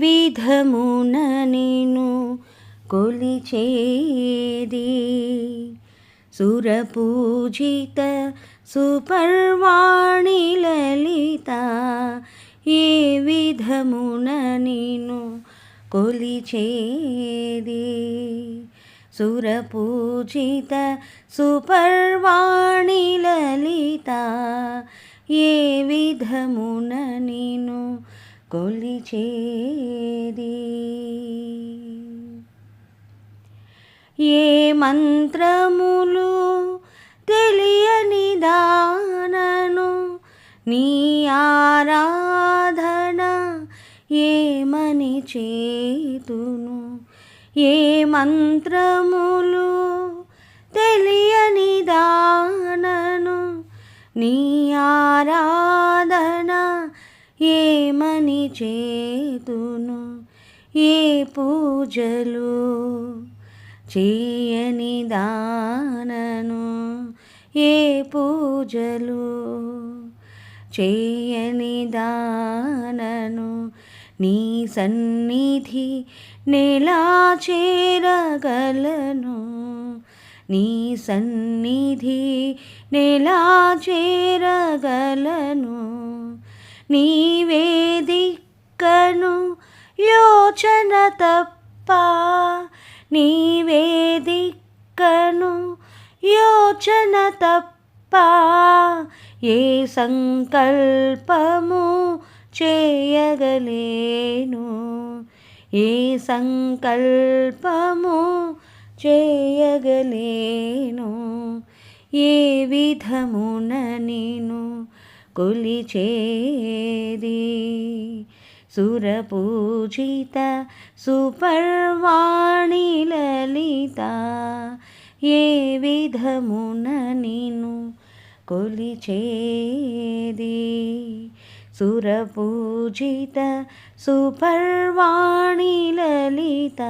విధమున నేను కొలిచేది. సురపూజిత సుపర్వాణి లలిత ఏ విధమున నేను కొలిచేది? సురపూజిత సుపర్వాణి లలిత ఏ విధమున నేను కొలిచేది. ఏ మంత్రములు తెలియని దానను నీ ఆరాధన ఏమని చేతును? ఏ మంత్రములు తెలియని దానను నీ ఆరా ఏమని చేతును ఏ పూజలు చేయని దానను ఏ పూజలు చేయని దానను నీ సన్నిధి నెలా చేరగలను. నీ సన్నిధి నెలా చేరగలను. నీవేదిక్కను యోచన తప్ప నీవేదిక్కను యోచన తప్ప ఏ సంకల్పము చేయగలేను. ఏ సంకల్పము చేయగలేను. ఏ విధమున నేను కొలిచేది. సురపూజిత సుపర్వాణి లలిత ఏ విధమున నిను కొలిచేది? సురపూజిత సుపర్వాణి లలిత